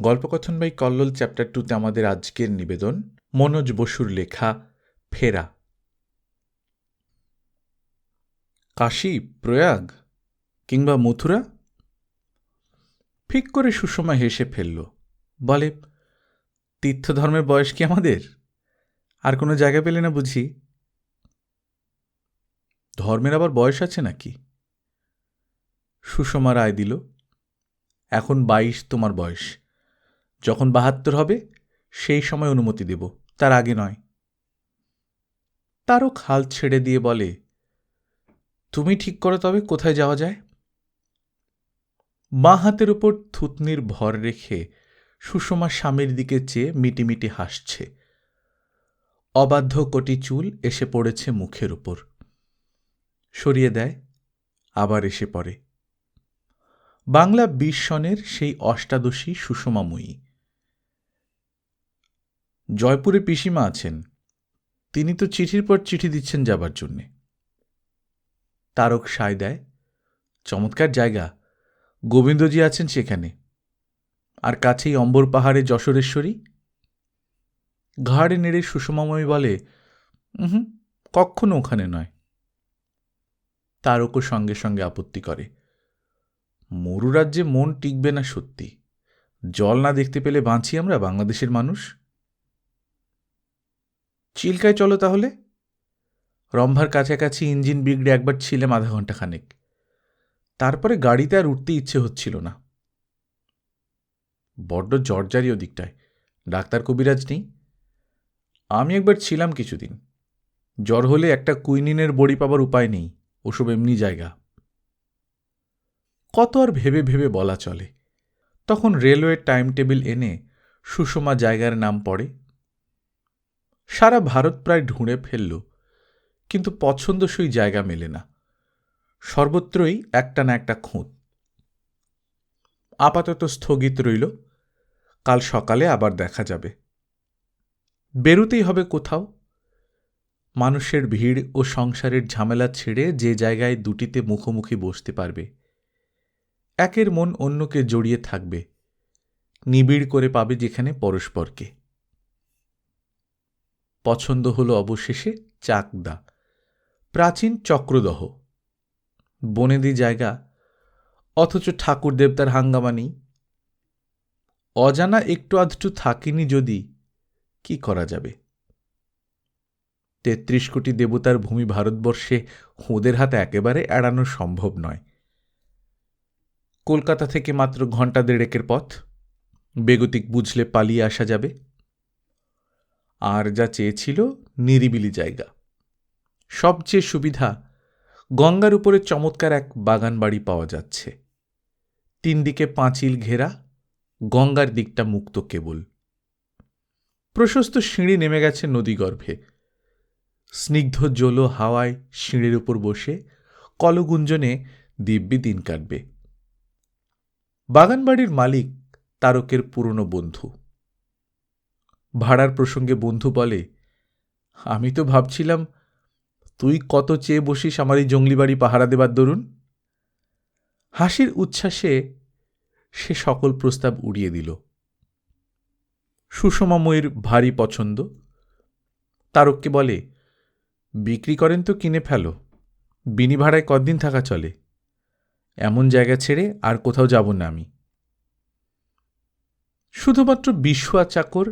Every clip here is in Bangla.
গল্পকথন বাই কল্লোল চ্যাপ্টার টুতে আমাদের আজকের নিবেদন, মনোজ বসুর লেখা, ফেরা। কাশী, প্রয়াগ, কিংবা মথুরা? ফিক করে সুষমা হেসে ফেলল, বলে, তীর্থধর্মের বয়স কি আমাদের? আর কোনো জায়গা পেলে না বুঝি? ধর্মের আবার বয়স আছে নাকি? সুষমা রায় দিল, এখন বাইশ তোমার বয়স। যখন বাহাত্তর হবে, সেই সময় অনুমতি দেব, তার আগে নয়। তারও খাল ছেড়ে দিয়ে বলে, তুমি ঠিক করো, তবে কোথায় যাওয়া যায়? বাঁ হাতের উপর থুতনির ভর রেখে সুষমা স্বামীর দিকে চেয়ে মিটিমিটি হাসছে। অবাধ্য কোটি চুল এসে পড়েছে মুখের উপর। সরিয়ে দেয়, আবার এসে পড়ে। বাংলা বিশ সনের সেই অষ্টাদশী সুষমাময়ী। জয়পুরে পিসিমা আছেন। তিনি তো চিঠির পর চিঠি দিচ্ছেন যাবার জন্যে। তারক সায় দেয়, চমৎকার জায়গা, গোবিন্দজি আছেন সেখানে। আর কাছেই অম্বর পাহাড়ে যশোরেশ্বরী। ঘাড়ে নেড়ে সুষমাময়ী বলে হুম কখনো ওখানে নয়। তারকও সঙ্গে সঙ্গে আপত্তি করে, মরু রাজ্যে মন টিকবে না সত্যি। জল না দেখতে পেলে বাঁচি আমরা বাংলাদেশের মানুষ? চিল্কায় চলো তাহলে। রম্ভার কাছাকাছি ইঞ্জিন বিগড়ে একবার ছিলাম আধা ঘণ্টা খানেক। তারপরে গাড়িতে আর উঠতে ইচ্ছে হচ্ছিল না। বড্ড জর্জারি ওদিকটায়। ডাক্তার কবিরাজ নেই। আমি একবার ছিলাম কিছুদিন। জ্বর হলে একটা কুইনিনের বড়ি পাবার উপায় নেই। ওসব এমনি জায়গা। কত আর ভেবে ভেবে বলা চলে। তখন রেলওয়ের টাইম টেবিল এনে সুষমা জায়গার নাম পড়ে। সারা ভারত প্রায় ঢুঁড়ে ফেলল, কিন্তু পছন্দসই জায়গা মেলে না। সর্বত্রই একটা না একটা খুঁত। আপাতত স্থগিত রইল, কাল সকালে আবার দেখা যাবে। বেরুতেই হবে কোথাও। মানুষের ভিড় ও সংসারের ঝামেলা ছেড়ে যে জায়গায় দুটিতে মুখোমুখি বসতে পারবে, একের মন অন্যকে জড়িয়ে থাকবে, নিবিড় করে পাবে যেখানে পরস্পরকে। পছন্দ হলো অবশেষে চাকদা। প্রাচীন চক্রদহ। বনেদি জায়গা। অথচ ঠাকুর দেবতার হাঙ্গামা নেই। অজানা একটু আধটু থাকিনি যদি, কি করা যাবে? তেত্রিশ কোটি দেবতার ভূমি ভারতবর্ষে ওদের হাতে একেবারে এড়ানো সম্ভব নয়। কলকাতা থেকে মাত্র ঘণ্টা দেড়েকের পথ। বেগতিক বুঝলে পালিয়ে আসা যাবে। আর যা চেয়েছিল নিরিবিলি জায়গা। সবচেয়ে সুবিধা, গঙ্গার উপরে চমৎকার এক বাগান বাড়ি পাওয়া যাচ্ছে। তিন দিকে পাঁচিল ঘেরা, গঙ্গার দিকটা মুক্ত কেবল। প্রশস্ত সিঁড়ি নেমে গেছে নদীগর্ভে স্নিগ্ধ জলো হাওয়ায় সিঁড়ির উপর বসে কলগুঞ্জনে দিব্যি দিন কাটবে। বাগানবাড়ির মালিক তারকের পুরনো বন্ধু। ভাড়ার প্রসঙ্গে বন্ধু বলে, আমি তো ভাবছিলাম, তুই কত চেয়ে বসিস আমার এই জঙ্গলি বাড়ি পাহারা দেবার দরুন? হাসির উচ্ছ্বাসে সে সকল প্রস্তাব উড়িয়ে দিল। সুষমাময়ীর ভারী পছন্দ। তারককে বলে, বিক্রি করেন তো কিনে ফেলো, বিনি ভাড়ায় কদিন থাকা চলে? এমন জায়গা ছেড়ে আর কোথাও যাব না আমি। শুধুমাত্র বিশ্বয়া চাকর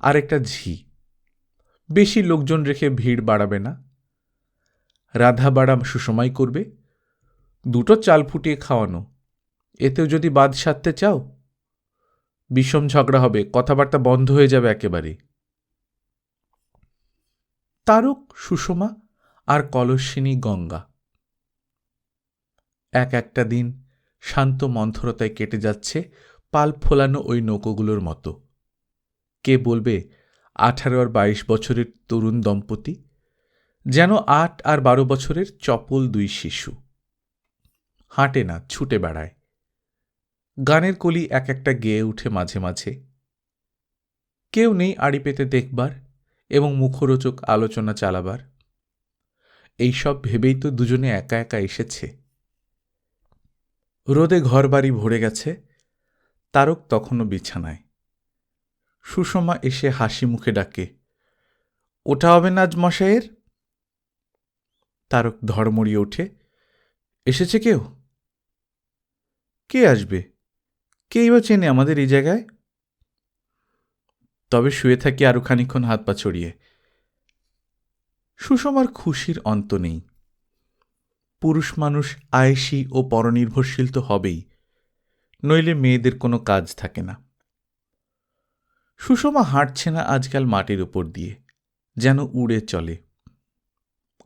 আর একটা ঝি। বেশি লোকজন রেখে ভিড় বাড়াবে না। রাধা বাড়াম সুসময় করবে। দুটো চাল ফুটিয়ে খাওয়ানো। এতেও যদি বাদ সারতে চাও। বিষম ঝগড়া হবে, কথাবার্তা বন্ধ হয়ে যাবে একেবারে। তারক, সুষমা আর কলস্বিনী গঙ্গা। এক একটা দিন শান্ত মন্থরতায় কেটে যাচ্ছে পাল ফোলানো ওই নৌকোগুলোর মতো। কে বলবে আঠারো আর বাইশ বছরের তরুণ দম্পতি? যেন আট আর বারো বছরের চপল দুই শিশু। হাঁটে না, ছুটে বেড়ায়। গানের কলি এক একটা গেয়ে উঠে মাঝে মাঝে। কেউ নেই আড়ি পেতে দেখবার এবং মুখরোচক আলোচনা চালাবার। এইসব ভেবেই তো দুজনে একা একা এসেছে। রোদে ঘরবাড়ি ভরে গেছে, তারক তখনও বিছানায়। সুষমা এসে হাসি মুখে ডাকে ওটা হবে না আজ মশাইয়ের? তারক ধর্মড়িয়ে ওঠে, এসেছে কেউ? কে আসবে? কেই বা চেনে আমাদের এই জায়গায়? তবে শুয়ে থাকি আরও খানিক্ষণ হাত পা ছড়িয়ে। সুষমার খুশির অন্ত নেই। পুরুষ মানুষ আয়েসি ও পরনির্ভরশীল তো হবেই, নইলে মেয়েদের কোনো কাজ থাকে না। সুষমা হাঁটছে না আজকাল মাটির উপর দিয়ে, যেন উড়ে চলে।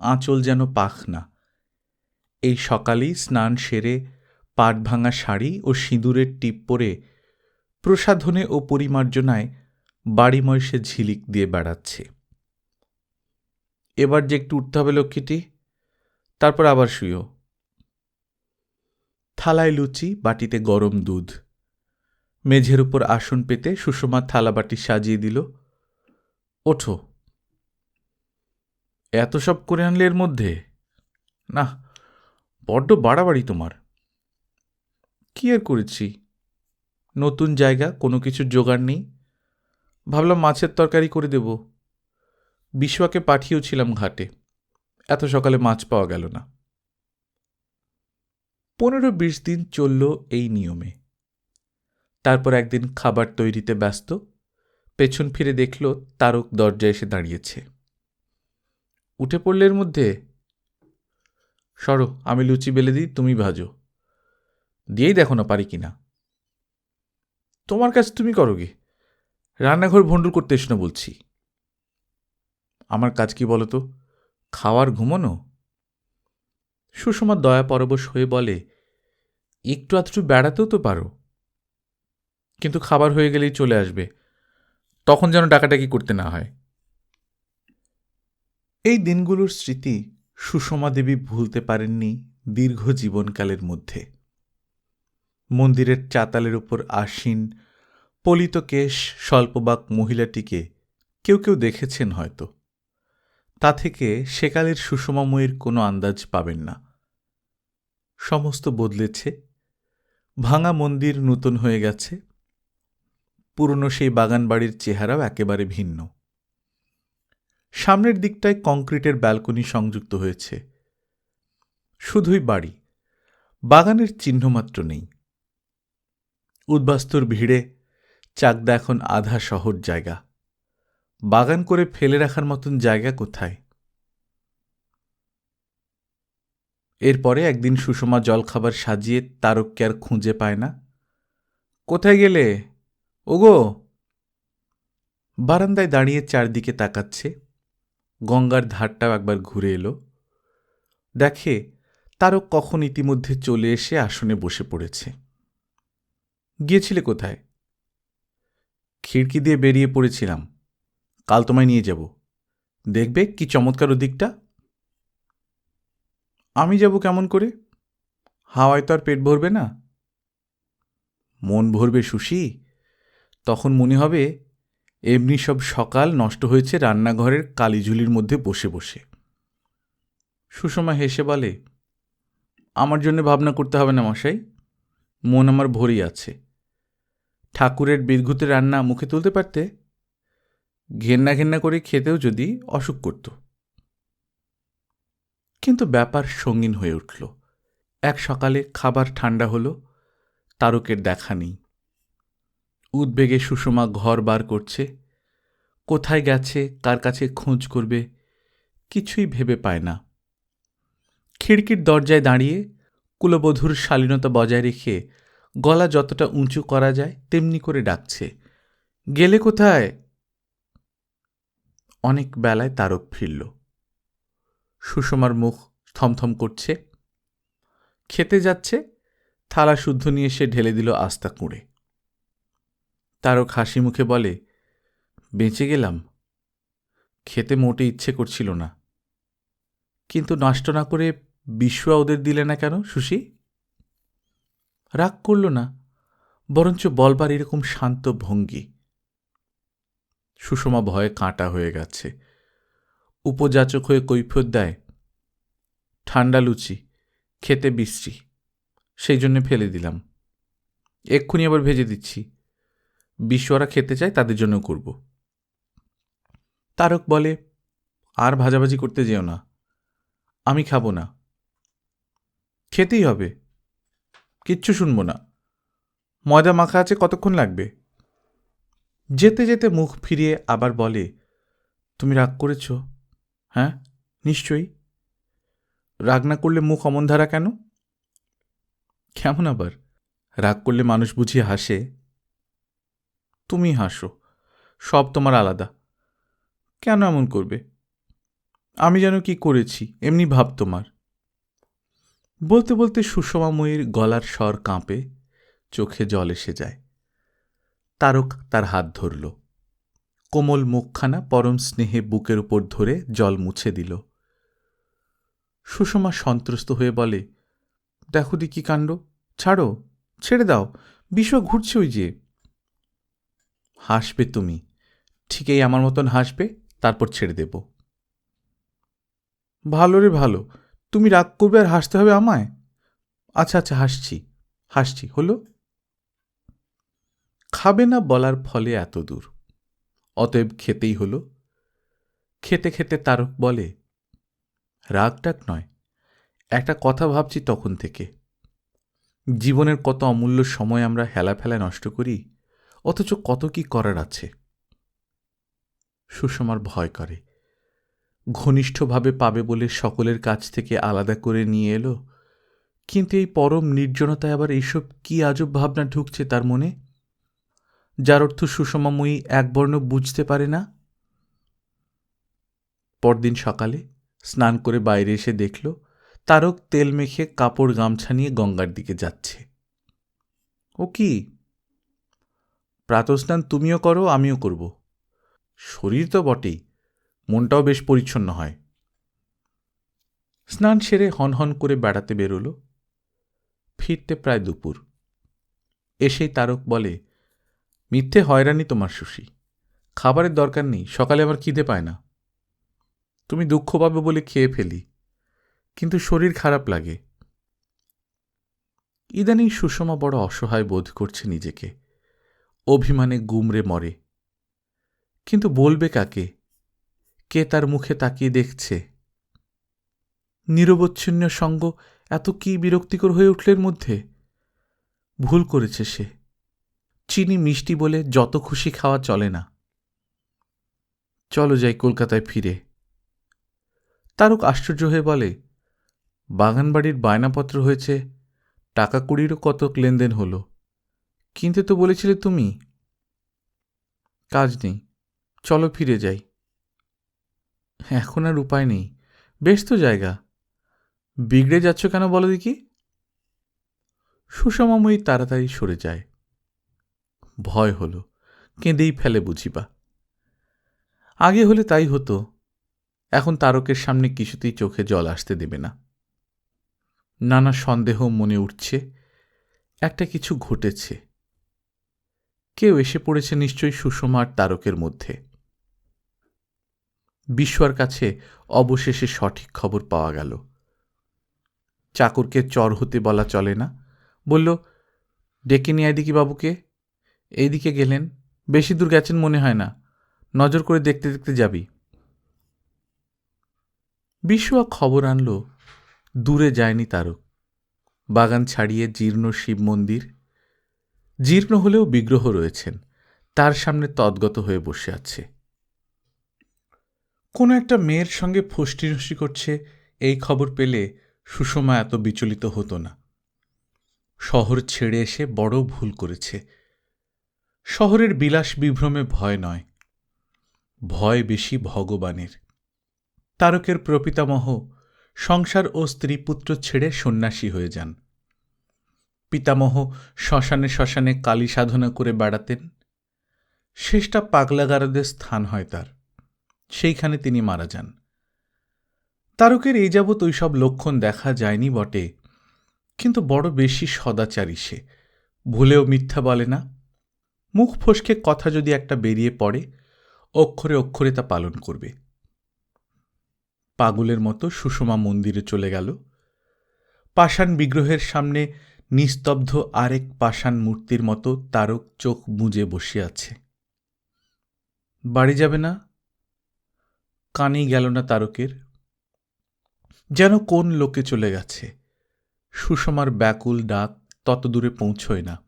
আঁচল যেন পাখ না। এই সকালেই স্নান সেরে পাট ভাঙা শাড়ি ও সিঁদুরের টিপ পরে প্রসাধনে ও পরিমার্জনায় বাড়িময় সে ঝিলিক দিয়ে বেড়াচ্ছে। এবার যে একটু উঠতে হবে লক্ষ্মীটি, তারপর আবার শুয়েও থালায় লুচি, বাটিতে গরম দুধ। মেঝের উপর আসন পেতে সুষমা থালাবাটি সাজিয়ে দিল। ওঠো। এত সব করে আনলে এর মধ্যে? না বড্ড বাড়াবাড়ি তোমার। কি আর করেছি? নতুন জায়গা, কোনো কিছুর জোগাড় নেই। ভাবলাম মাছের তরকারি করে দেব। বিশ্বকে পাঠিয়েওছিলাম ঘাটে। এত সকালে মাছ পাওয়া গেল না। পনেরো বিশ দিন চলল এই নিয়মে। তারপর একদিন খাবার তৈরিতে ব্যস্ত। পেছন ফিরে দেখল তারক দরজা এসে দাঁড়িয়েছে। উঠে পড়লে এর মধ্যে, সরো, আমি লুচি বেলে দিই, তুমি ভাজো। দিয়েই দেখো না পারি কিনা। তোমার কাছে তুমি করো গে। রান্নাঘর ভণ্ডুল করতে এসো না বলছি। আমার কাজ কি বলো তো? খাওয়ার ঘুমোনো? সুষমা দয়া পরবশ হয়ে বলে, একটু আধটু বেড়াতেও তো পারো। কিন্তু খাবার হয়ে গেলেই চলে আসবে। তখন যেন ডাকাডাকি করতে না হয়। এই দিনগুলোর স্মৃতি সুষমা দেবী ভুলতে পারেননি দীর্ঘ জীবনকালের মধ্যে। মন্দিরের চাতালের উপর আসীন, পলিত কেশ স্বল্পবাক মহিলাটিকে কেউ কেউ দেখেছেন হয়তো। তা থেকে সেকালের সুষমাময়ীর কোনো আন্দাজ পাবেন না। সমস্ত বদলেছে, ভাঙা মন্দির নূতন হয়ে গেছে পুরনো সেই বাগান বাড়ির চেহারাও একেবারে ভিন্ন। সামনের দিকটায় কংক্রিটের ব্যালকনি সংযুক্ত হয়েছে। শুধুই বাড়ি, বাগানের চিহ্নমাত্র নেই। উদ্বাস্তুর ভিড়ে চাকদা এখন আধা শহর জায়গা। বাগান করে ফেলে রাখার মতন জায়গা কোথায়? এরপরে একদিন সুষমা জলখাবার সাজিয়ে তারককে আর খুঁজে পায় না। কোথায় গেলে? ওগো, বারান্দায় দাঁড়িয়ে চারদিকে তাকাচ্ছে। গঙ্গার ধারটাও একবার ঘুরে এলো। দেখে তারও কখন ইতিমধ্যে চলে এসে আসনে বসে পড়েছে। গিয়েছিলে কোথায়? খিড়কি দিয়ে বেরিয়ে পড়েছিলাম। কাল তোমায় নিয়ে যাব। দেখবে কি চমৎকার দিকটা। আমি যাব কেমন করে? হাওয়ায় তো আর পেট ভরবে না। মন ভরবে সুশি। তখন মনে হবে, এমনি সব সকাল নষ্ট হয়েছে রান্নাঘরের কালিঝুলির মধ্যে বসে বসে। সুষমা হেসে বলে, আমার জন্য ভাবনা করতে হবে না মশাই, মন আমার ভরেই আছে। ঠাকুরের বীরঘুতে রান্না মুখে তুলতে পারতে? ঘেন্না ঘেন্না করে খেতেও যদি অসুখ করত। কিন্তু ব্যাপার সঙ্গীন হয়ে উঠল। এক সকালে খাবার ঠান্ডা হলো, তারকের দেখা নেই। উদ্বেগে সুষমা ঘর বার করছে। কোথায় গেছে, কার কাছে খোঁজ করবে, কিছুই ভেবে পায় না। খিড়কির দরজায় দাঁড়িয়ে কুলবধূর শালীনতা বজায় রেখে গলা যতটা উঁচু করা যায় তেমনি করে ডাকছে, গেলে কোথায়? অনেক বেলায় তারক ফিরল। সুষমার মুখ থমথম করছে। খেতে যাচ্ছে, থালা শুদ্ধ নিয়ে সে ঢেলে দিল আস্তা কুঁড়ে। তারক হাসি মুখে বলে, বেঁচে গেলাম। খেতে মোটে ইচ্ছে করছিল না। কিন্তু নষ্ট না করে বিশ্বয়া ওদের দিলে না কেন, সুশি? রাগ করল না, বরঞ্চ বলবার এরকম শান্ত ভঙ্গি। সুষমা ভয়ে কাঁটা হয়ে গেছে। উপযাচক হয়ে কৈফত দেয়, ঠান্ডা লুচি, খেতে বিশ্রী। সেই জন্যে ফেলে দিলাম। এক্ষুনি আবার ভেজে দিচ্ছি। বিশ্বরা খেতে চায়, তাদের জন্য করব। তারক বলে, আর ভাজাভাজি করতে যেও না। আমি খাব না। খেতেই হবে। কিচ্ছু শুনব না। ময়দা মাখা আছে, কতক্ষণ লাগবে? যেতে যেতে মুখ ফিরিয়ে আবার বলে, তুমি রাগ করেছ? হ্যাঁ নিশ্চয়ই। রাগ না করলে মুখ অমন ধারা কেন? কেমন আবার? রাগ করলে মানুষ বুঝিয়ে হাসে। তুমি হাসো। সব তোমার আলাদা। কেন এমন করবে? আমি যেন কি করেছি, এমনি ভাব তোমার। বলতে বলতে সুষমাময়ীর গলার স্বর কাঁপে, চোখে জল এসে যায়। তারক তার হাত ধরল। কোমল মুখখানা পরম স্নেহে বুকের উপর ধরে জল মুছে দিল। সুষমা সন্ত্রস্ত হয়ে বলে, দেখো দি কি কাণ্ড। ছাড়ো, ছেড়ে দাও। বিশ্ব ঘুরছে ওই যে। হাসবে তুমি। ঠিক এই আমার মতন হাসবে, তারপর ছেড়ে দেব। ভালো রে ভালো, তুমি রাগ করবে আর হাসতে হবে আমায়? আচ্ছা আচ্ছা হাসছি হাসছি, হলো? খাবে না বলার ফলে এত দূর। অতএব খেতেই হলো। খেতে খেতে তারক বলে, রাগটাক নয়, একটা কথা ভাবছি তখন থেকে। জীবনের কত অমূল্য সময় আমরা হেলা ফেলা নষ্ট করি অথচ কত কি করার আছে? সুষমার ভয় করে। ঘনিষ্ঠভাবে পাবে বলে সকলের কাছ থেকে আলাদা করে নিয়ে এলো। কিন্তু এই পরম নির্জনতায় আবার এইসব কি আজব ভাবনা ঢুকছে তার মনে? যার অর্থ সুষমাময়ী একবর্ণ বুঝতে পারে না? পরদিন সকালে স্নান করে বাইরে এসে দেখল, তারক তেল মেখে কাপড় গামছা নিয়ে গঙ্গার দিকে যাচ্ছে। ও কি? প্রাতস্নান তুমিও করো, আমিও করব। শরীর তো বটেই, মনটাও বেশ পরিচ্ছন্ন হয়। স্নান সেরে হনহন করে বেড়াতে বেরোল। ফিরতে প্রায় দুপুর। এসেই তারক বলে, মিথ্যে হয়রানি তোমার সুশি খাবারের দরকার নেই, সকালে আমার খিদে পায় না। তুমি দুঃখ পাবে বলে খেয়ে ফেলি, কিন্তু শরীর খারাপ লাগে। ইদানিং সুষমা বড় অসহায় বোধ করছে নিজেকে। অভিমানে গুমরে মরে। কিন্তু বলবে কাকে? কে তার মুখে তাকিয়ে দেখছে? নিরবচ্ছিন্ন সঙ্গ এত কি বিরক্তিকর হয়ে উঠলের মধ্যে? ভুল করেছে সে। চিনি মিষ্টি বলে যত খুশি খাওয়া চলে না। চলো যাই কলকাতায় ফিরে। তারক আশ্চর্য হয়ে বলে, বাগানবাড়ির বায়নাপত্র হয়েছে, টাকা কুড়িরও কত লেনদেন হলো? কিনতে তো বলেছিলে তুমি। কাজ নেই, চলো ফিরে যাই। এখন আর উপায় নেই বেশ তো জায়গা। বিগড়ে যাচ্ছ কেন বলো দেখি? সুষমাময়ী তাড়াতাড়ি সরে যায়। ভয় হলো, কেঁদেই ফেলে বুঝিবা। আগে হলে তাই হতো, এখন তারকের সামনে কিছুতেই চোখে জল আসতে দেবে না। নানা সন্দেহ মনে উঠছে, একটা কিছু ঘটেছে। কেউ এসে পড়েছে নিশ্চয়ই সুষমার তারকের মধ্যে। বিশ্বর কাছে অবশেষে সঠিক খবর পাওয়া গেল। চাকরকে চর হতে বলা চলে না। বলল, ডেকে নিয়ে এদিকে বাবুকে। এইদিকে গেলেন। বেশি দূর গেছেন মনে হয় না। নজর করে দেখতে দেখতে যাবি। বিশ্বয়া খবর আনল, দূরে যায়নি তারক। বাগান ছাড়িয়ে জীর্ণ শিব মন্দির জীর্ণ হলেও বিগ্রহ রয়েছেন, তার সামনে তদ্গত হয়ে বসে আছে। কোনো একটা মেয়ের সঙ্গে ফষ্টিনষ্টি করছে, এই খবর পেলে সুষমা এত বিচলিত হতো না। শহর ছেড়ে এসে বড় ভুল করেছে। শহরের বিলাস বিভ্রমে ভয় নয়, ভয় বেশি ভগবানের। তারকের প্রপিতামহ, সংসার ও স্ত্রী পুত্র ছেড়ে সন্ন্যাসী হয়ে যান। পিতামহ শ্মশানে শ্মশানে কালী সাধনা করে বেড়াতেন। শেষটা পাগলাগারদের স্থান হয় তার। সেইখানে তিনি মারা যান। তারকের এই যাবৎ ওইসব লক্ষণ দেখা যায়নি বটে, কিন্তু বড় বেশি সদাচারী সে। ভুলেও মিথ্যা বলে না। মুখ ফসকে কথা যদি একটা বেরিয়ে পড়ে, অক্ষরে অক্ষরে তা পালন করবে। পাগলের মতো সুষমা মন্দিরে চলে গেল। পাষাণ বিগ্রহের সামনে নিস্তব্ধ আরেক পাষাণ মূর্তির মতো তারক চোখ বুঁজে বসে আছে। বাড়ি যাবে না? কানেই গেল না তারকের। যেন কোন লোকে চলে গেছে? সুষমার ব্যাকুল ডাক তত দূরে পৌঁছয় না।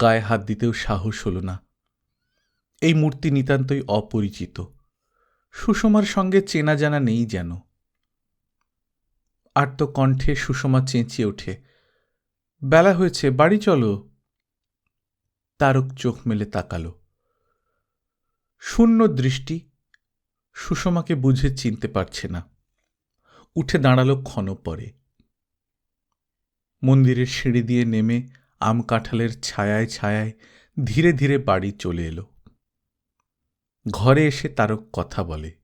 গায়ে হাত দিতেও সাহস হল না। এই মূর্তি নিতান্তই অপরিচিত। সুষমার সঙ্গে চেনা জানা নেই যেন। আর তো কণ্ঠে সুষমা চেঁচিয়ে ওঠে। বেলা হয়েছে, বাড়ি চলো। তারক চোখ মেলে তাকালো। শূন্য দৃষ্টি, সুষমাকে বুঝে চিনতে পারছে না। উঠে দাঁড়াল ক্ষণ পরে। মন্দিরের সিঁড়ি দিয়ে নেমে আম কাঁঠালের ছায়ায় ছায়ায় ধীরে ধীরে বাড়ি চলে এলো। ঘরে এসে তারক কথা বলে।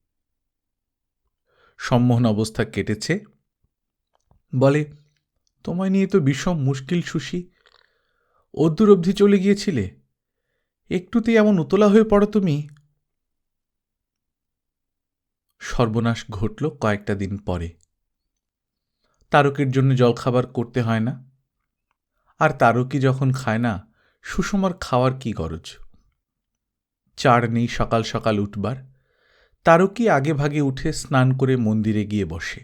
সম্মোহন অবস্থা কেটেছে। বলে তোমায় নিয়ে তো বিষম মুশকিল, সুশি। অদ্দূর অবধি চলে গিয়েছিলে। একটুতেই এমন উতলা হয়ে পড়ো তুমি। সর্বনাশ ঘটল কয়েকটা দিন পরে। তারকের জন্য জলখাবার করতে হয় না। আর তারকই যখন খায় না, সুষমার খাওয়ার কি গরজ? চার নেই সকাল সকাল উঠবার। তারকই আগে ভাগে উঠে স্নান করে মন্দিরে গিয়ে বসে।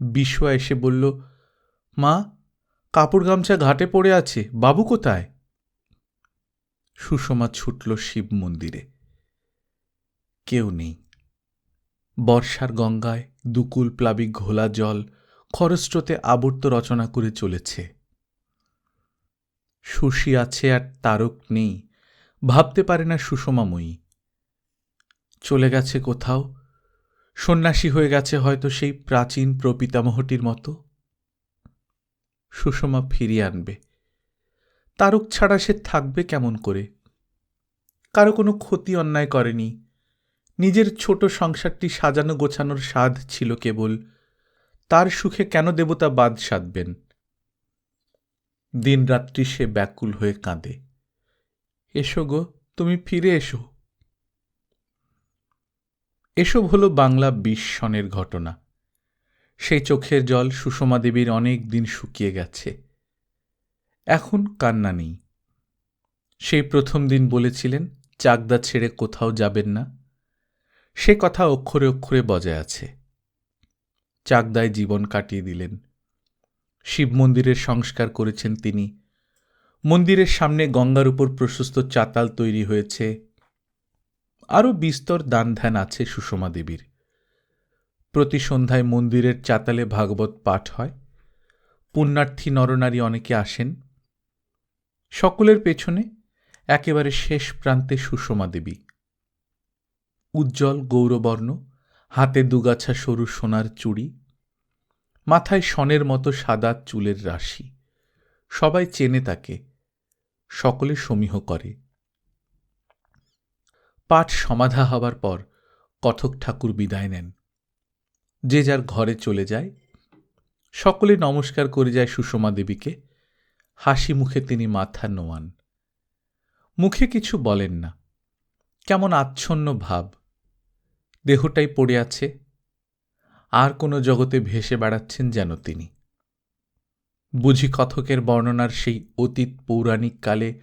বিশ্বয়া এসে বলল মা, কাপড় গামছা ঘাটে পড়ে আছে, বাবু কোথায়? সুষমা ছুটল শিব মন্দিরে। কেউ নেই। বর্ষার গঙ্গায় দুকুল প্লাবিক ঘোলা জল খরস্রোতে আবর্ত রচনা করে চলেছে। সুশি আছে আর তারক নেই, ভাবতে পারে না সুষমাময়ী। চলে গেছে কোথাও? সন্ন্যাসী হয়ে গেছে হয়তো সেই প্রাচীন প্রপিতামহটির মতো। সুষমা ফিরিয়ে আনবে। তারক ছাড়া সে থাকবে কেমন করে? কারও কোনো ক্ষতি অন্যায় করেনি। নিজের ছোট সংসারটি সাজানো গোছানোর স্বাদ ছিল কেবল। তার সুখে কেন দেবতা বাদ সাধবেন? দিনরাত্রি সে ব্যাকুল হয়ে কাঁদে। এসো গো, তুমি ফিরে এসো। এসব হলো বাংলা বিশ সনের ঘটনা। সেই চোখের জল সুষমা দেবীর অনেক দিন শুকিয়ে গেছে। এখন কান্না নেই। সেই প্রথম দিন বলেছিলেন, চাকদা ছেড়ে কোথাও যাবেন না। সে কথা অক্ষরে অক্ষরে বজায় আছে। চাকদায় জীবন কাটিয়ে দিলেন। শিব মন্দিরের সংস্কার করেছেন তিনি। মন্দিরের সামনে গঙ্গার উপর প্রশস্ত চাতাল তৈরি হয়েছে। আরও বিস্তর দান ধ্যান আছে সুষমা দেবীর। প্রতি সন্ধ্যায় মন্দিরের চাতালে ভাগবত পাঠ হয়। পুণ্যার্থী নরনারী অনেকে আসেন। সকলের পেছনে একেবারে শেষ প্রান্তে সুষমা দেবী। উজ্জ্বল গৌরবর্ণ, হাতে দুগাছা সরু সোনার চুড়ি, মাথায় সনের মতো সাদা চুলের রাশি। সবাই চেনে তাকে, সকলে সমীহ করে। পাঠ সমাধা হবার পর কথক ঠাকুর বিদায় নেন। যে যার ঘরে চলে যায়। সকলে নমস্কার করে যায় সুষমা দেবীকে। হাসি মুখে তিনি মাথা নোয়ান। মুখে কিছু বলেন না। কেমন আচ্ছন্ন ভাব। দেহটাই পড়ে আছে। আর কোনো জগতে ভেসে বেড়াচ্ছেন যেন তিনি। বুঝি কথকের বর্ণনার সেই অতীত পৌরাণিক কালে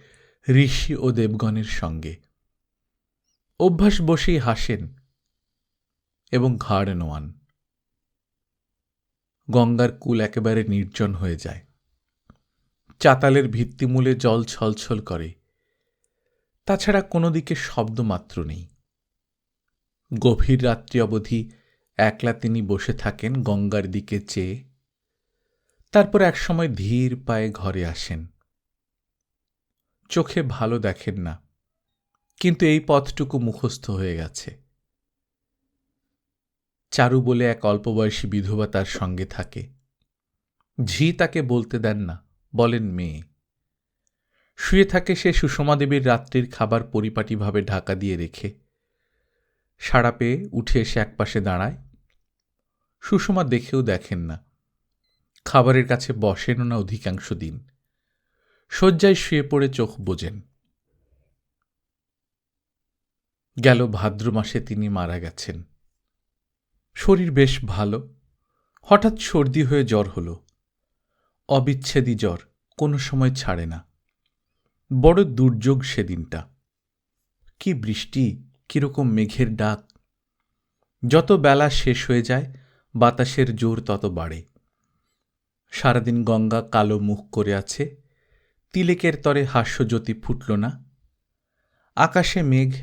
ঋষি ও দেবগণের সঙ্গে। অভ্যাস বসেই হাসেন এবং ঘাড় নোয়ান। গঙ্গার কুল একেবারে নির্জন হয়ে যায়। চাতালের ভিত্তিমূলে জল ছলছল করে। তাছাড়া কোনো দিকে শব্দ মাত্র নেই। গভীর রাত্রি অবধি একলা তিনি বসে থাকেন গঙ্গার দিকে চেয়ে। তারপর একসময় ধীর পায়ে ঘরে আসেন। চোখে ভালো দেখেন না, কিন্তু এই পথটুকু মুখস্থ হয়ে গেছে। চারু বলে এক অল্পবয়সী বিধবা তার সঙ্গে থাকে। ঝি তাকে বলতে দেন না, বলেন মেয়ে। শুয়ে থাকে সে সুষমা দেবীর রাত্রির খাবার পরিপাটিভাবে ঢাকা দিয়ে রেখে। সাড়া পেয়ে উঠে এসে একপাশে দাঁড়ায়। সুষমা দেখেও দেখেন না। খাবারের কাছে বসেনও না অধিকাংশ দিন। শয্যায় শুয়ে পড়ে চোখ বোঝেন। গেল ভাদ্র মাসে তিনি মারা গেছেন। শরীর বেশ ভালো। হঠাৎ সর্দি হয়ে জ্বর হল। অবিচ্ছেদী জ্বর কোনো সময় ছাড়ে না। বড় দুর্যোগ সেদিনটা। কি বৃষ্টি, কীরকম মেঘের ডাক। যত বেলা শেষ হয়ে যায়, বাতাসের জোর তত বাড়ে। সারাদিন গঙ্গা কালো মুখ করে আছে। তিলেকের তরে হাস্যজ্যোতি ফুটল না। আকাশে মেঘ,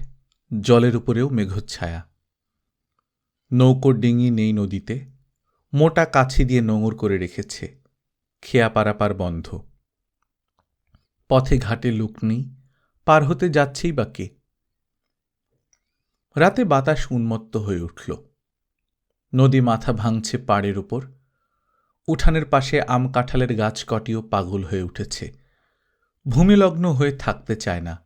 জলের উপরেও মেঘচ্ছায়া। নৌকো ডিঙি নেই নদীতে, মোটা কাছি দিয়ে নোঙর করে রেখেছে, খেয়া পারাপার বন্ধ। পথে ঘাটে লোক নেই, পার হতে যাচ্ছেই বা কে? রাতে বাতাস উন্মত্ত হয়ে উঠল। নদী মাথা ভাঙছে পাড়ের উপর, উঠানের পাশে আম কাঁঠালের গাছ কটিও পাগল হয়ে উঠেছে। ভূমিলগ্ন হয়ে থাকতে চায় না।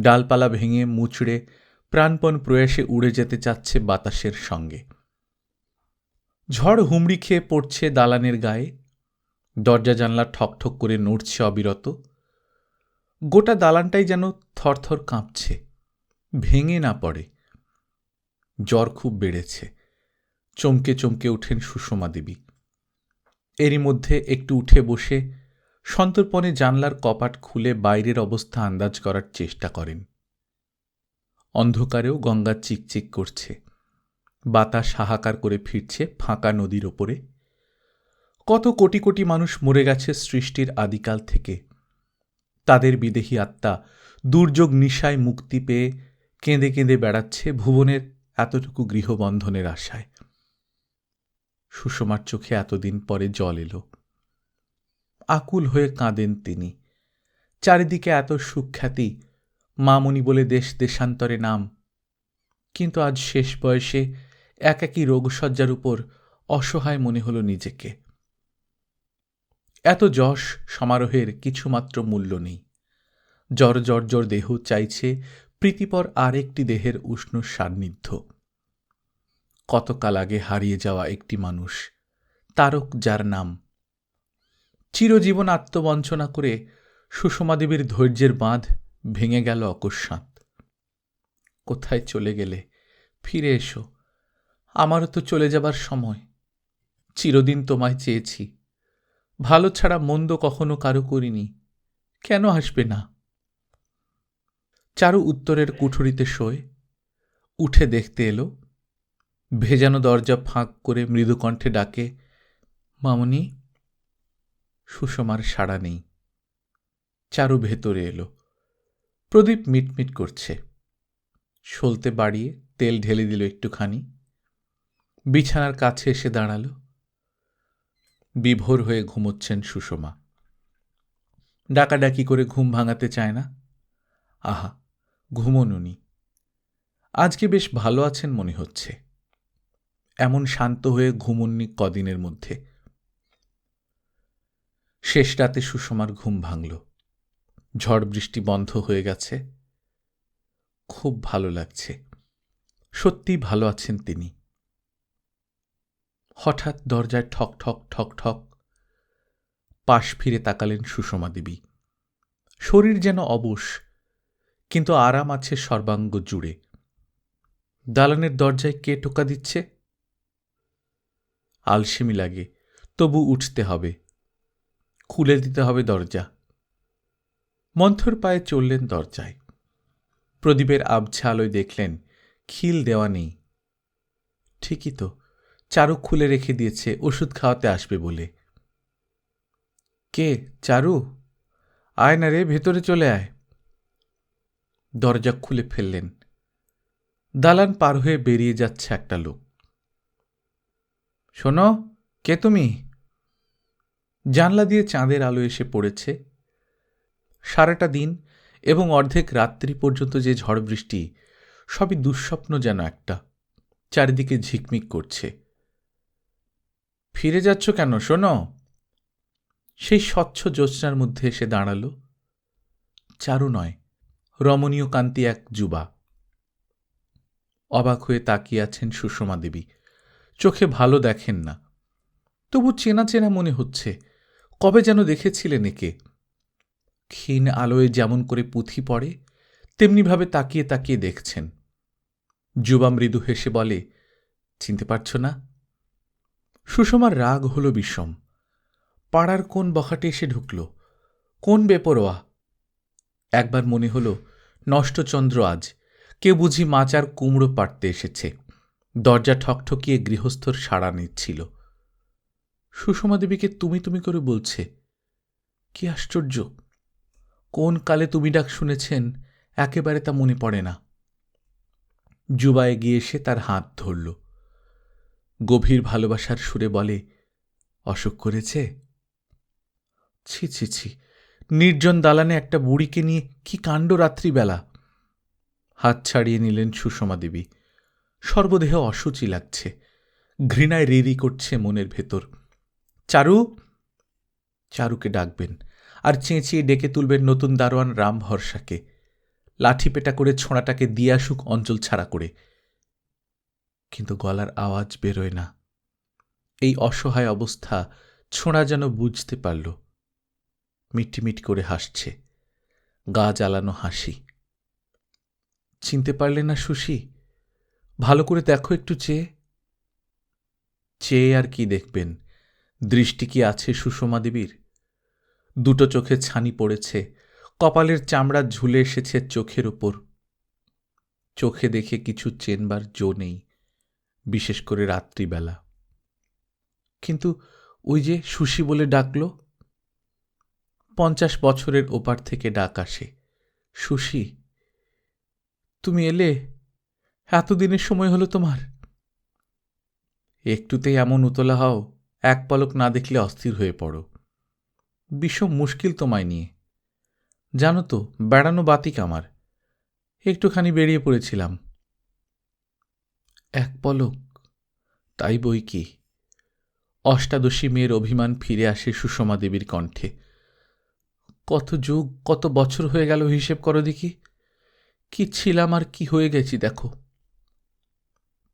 ডালপালা ভেঙে মুচড়ে প্রাণপণ প্রয়াসে উড়ে যেতে চাচ্ছে বাতাসের সঙ্গে। ঝড় হুমড়ি খেয়ে পড়ছে দালানের গায়ে। দরজা জানলা ঠকঠক করে নড়ছে অবিরত। গোটা দালানটাই যেন থরথর কাঁপছে। ভেঙে না পড়ে। জ্বর খুব বেড়েছে। চমকে চমকে ওঠেন সুষমা দেবী। এরই মধ্যে একটু উঠে বসে সন্তর্পণে জানলার কপাট খুলে বাইরের অবস্থা আন্দাজ করার চেষ্টা করেন। অন্ধকারেও গঙ্গা চিকচিক করছে। বাতাস হাহাকার করে ফিরছে ফাঁকা নদীর ওপরে। কত কোটি কোটি মানুষ মরে গেছে সৃষ্টির আদিকাল থেকে। তাদের বিদেহী আত্মা দুর্যোগ নিশায় মুক্তি পেয়ে কেঁদে কেঁদে বেড়াচ্ছে ভুবনের এতটুকু গৃহবন্ধনের আশায়। সুষমার চোখে এতদিন পরে জল এলো। আকুল হয়ে কাঁদেন তিনি। চারিদিকে এত সুখ্যাতি মামনি বলে দেশ দেশান্তরে নাম। কিন্তু আজ শেষ বয়সে একাকী রোগসজ্জার উপর অসহায় মনে হল নিজেকে। এত যশ সমারোহের কিছুমাত্র মূল্য নেই। জর জর দেহ চাইছে প্রীতিপর আরেকটি দেহের উষ্ণ সান্নিধ্য। কতকাল আগে হারিয়ে যাওয়া একটি মানুষ, তারক যার নাম। চিরজীবন আত্মবঞ্চনা করে সুষমাদেবীর ধৈর্যের বাঁধ ভেঙে গেল অকস্মাৎ। কোথায় চলে গেলে? ফিরে এসো। আমারও তো চলে যাবার সময়। চিরদিন তোমায় চেয়েছি। ভালো ছাড়া মন্দ কখনো কারও করিনি। কেন আসবে না? চারু উত্তরের কুঠুরিতে শোয়। উঠে দেখতে এলো। ভেজানো দরজা ফাঁক করে মৃদুকণ্ঠে ডাকে, মামনি, সুষমার সাড়া নেই। চারু ভেতরে এলো। প্রদীপ মিটমিট করছে। সলতে বাড়িয়ে তেল ঢেলে দিল একটুখানি। বিছানার কাছে এসে দাঁড়াল। বিভোর হয়ে ঘুমোচ্ছেন সুষমা। ডাকাডাকি করে ঘুম ভাঙাতে চায় না। আহা, ঘুমনুনি। আজকে বেশ ভালো আছেন মনে হচ্ছে। এমন শান্ত হয়ে ঘুমননি কদিনের মধ্যে। শেষ রাতে সুষমার ঘুম ভাঙল। ঝড় বৃষ্টি বন্ধ হয়ে গেছে। খুব ভালো লাগছে। সত্যিই ভালো আছেন তিনি। হঠাৎ দরজায় ঠক ঠক ঠক ঠক। পাশ ফিরে তাকালেন সুষমা দেবী। শরীর যেন অবশ, কিন্তু আরাম আছে সর্বাঙ্গ জুড়ে। দালানের দরজায় কে টোকা দিচ্ছে? আলসেমি লাগে, তবু উঠতে হবে। খুলে দিতে হবে দরজা। মন্থর পায়ে চললেন দরজায়। প্রদীপের আবছা আলোয় দেখলেন, খিল দেওয়া নেই। ঠিকই তো চারু খুলে রেখে দিয়েছে, ওষুধ খাওয়াতে আসবে বলে। কে, চারু? আয় না রে, ভেতরে চলে আয়। দরজা খুলে ফেললেন। দালান পার হয়ে বেরিয়ে যাচ্ছে একটা লোক। শোনো, কে তুমি? জানলা দিয়ে চাঁদের আলো এসে পড়েছে। সারাটা দিন এবং অর্ধেক রাত্রি পর্যন্ত যে ঝড় বৃষ্টি, সবই দুঃস্বপ্ন যেন একটা। চারিদিকে ঝিকমিক করছে। ফিরে যাচ্ছ কেন শোনো? সেই স্বচ্ছ জ্যোৎস্নার মধ্যে এসে দাঁড়াল। চারু নয়, রমণীয় কান্তি এক যুবা। অবাক হয়ে তাকিয়ে আছেন সুষমা দেবী। চোখে ভালো দেখেন না। তবু চেনা চেনা মনে হচ্ছে, কবে যেন দেখেছিলেন একে। ক্ষীণ আলোয় যেমন করে পুঁথি পড়ে, তেমনিভাবে তাকিয়ে তাকিয়ে দেখছেন। যুবা মৃদু হেসে বলে, চিনতে পারছ না? সুষমার রাগ হল বিষম। পাড়ার কোন বখাটে এসে ঢুকল? কোন বেপরোয়া? একবার মনে হল, নষ্টচন্দ্র আজ, কেউ বুঝি মাছ আর কুমড়ো পাড়তে এসেছে। দরজা ঠকঠকিয়ে গৃহস্থর সাড়া নিচ্ছিল। সুষমা দেবীকে তুমি তুমি করে বলছে, কি আশ্চর্য! কোন কালে তুমি ডাক শুনেছেন, একেবারে তা মনে পড়ে না। যুবা এগিয়ে এসে তার হাত ধরল। গভীর ভালোবাসার সুরে বলে অসুখ করেছে? ছি ছি ছি, নির্জন দালানে একটা বুড়িকে নিয়ে কি কাণ্ড রাত্রিবেলা। হাত ছাড়িয়ে নিলেন সুষমা দেবী। সর্বদেহ অসুচি লাগছে। ঘৃণায় রেরি করছে মনের ভেতর। চারু, চারুকে ডাকবেন। আর চেঁচিয়ে ডেকে তুলবেন নতুন দারোয়ান রাম ভরসাকে। লাঠি পেটা করে ছোঁড়াটাকে দিয়ে আসুক অঞ্চল ছাড়া করে। কিন্তু গলার আওয়াজ বেরোয় না। এই অসহায় অবস্থা ছোঁড়া যেন বুঝতে পারল। মিটমিট করে হাসছে। গা জ্বালানো হাসি। চিনতে পারলে না সুশি? ভালো করে দেখো একটু চেয়ে। চেয়ে আর কি দেখবেন? দৃষ্টি কি আছে সুষমা দেবীর? দুটো চোখে ছানি পড়েছে। কপালের চামড়া ঝুলে এসেছে চোখের ওপর চোখে দেখে কিছু চেনবার জো নেই, বিশেষ করে রাত্রিবেলা। কিন্তু ওই যে সুশি বলে ডাকল, পঞ্চাশ বছরের ওপার থেকে ডাক আসে। সুশি, তুমি এলে? এতদিনের সময় হলো তোমার। একটুতেই এমন উতলা হও, এক পলক না দেখলে অস্থির হয়ে পড়ো। বিষম মুশকিল তোমায় নিয়ে। জানো তো, বেড়ানো বাতিক আমার। একটুখানি বেরিয়ে পড়েছিলাম। এক পলক, তাই বই কি? অষ্টাদশী মেয়ের অভিমান ফিরে আসে সুষমা দেবীর কণ্ঠে। কত যুগ, কত বছর হয়ে গেল হিসেব করো দেখি। কি ছিলাম আর কি হয়ে গেছি দেখো।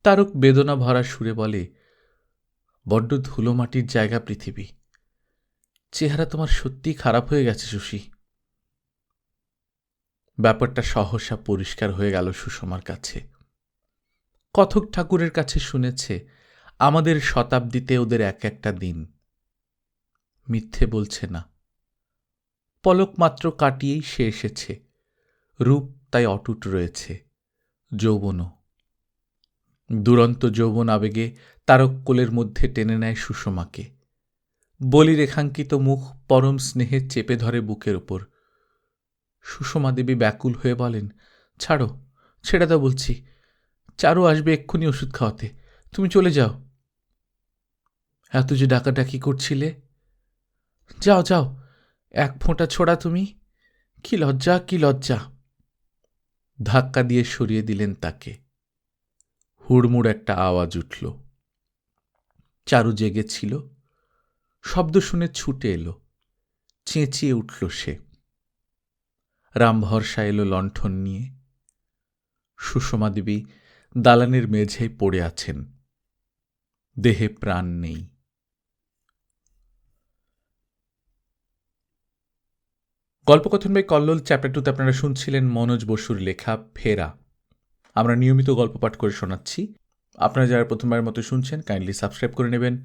তারক বেদনা ভরা সুরে বলে, বড্ড ধুলো মাটির জায়গা পৃথিবী। চেহারা তোমার সত্যি খারাপ হয়ে গেছে সুশি ব্যাপারটা সহসা পরিষ্কার হয়ে গেল সুষমার কাছে। কথক ঠাকুরের কাছে শুনেছে, আমাদের শতাব্দীতে ওদের এক একটা দিন। মিথ্যে বলছে না। পলক মাত্র কাটিয়েই সে এসেছে। রূপ তাই অটুট রয়েছে। যৌবনও। দুরন্ত যৌবন আবেগে তারক কোলের মধ্যে টেনে নেয় সুষমাকে। বলি রেখাঙ্কিত মুখ পরম স্নেহে চেপে ধরে বুকের ওপর সুষমা দেবী ব্যাকুল হয়ে বলেন, ছাড়ো, ছেড়ে দাও বলছি। চারু আসবে এক্ষুনি ওষুধ খাওয়াতে। তুমি চলে যাও। এত যে ডাকাডাকি করছিলে? যাও যাও, এক ফোঁটা ছোড়া তুমি। কি লজ্জা কি লজ্জা! ধাক্কা দিয়ে সরিয়ে দিলেন তাকে। হুড়মুড় একটা আওয়াজ উঠল। চারু জেগেছিল। শব্দ শুনে ছুটে এলো। চেঁচিয়ে উঠল সে। রাম ভরসা এলো লণ্ঠন নিয়ে। সুষমা দেবী দালানের মেঝেয় পড়ে আছেন। দেহে প্রাণ নেই। গল্পকথন বাই কল্লোল, চ্যাপ্টার টুতে আপনারা শুনছিলেন মনোজ বসুর লেখা ফেরা। আমরা নিয়মিত গল্প পাঠ করে শোনাচ্ছি। আপনারা যারা প্রথমবার মতো শুনছেন, কাইন্ডলি সাবস্ক্রাইব করে নেবেন।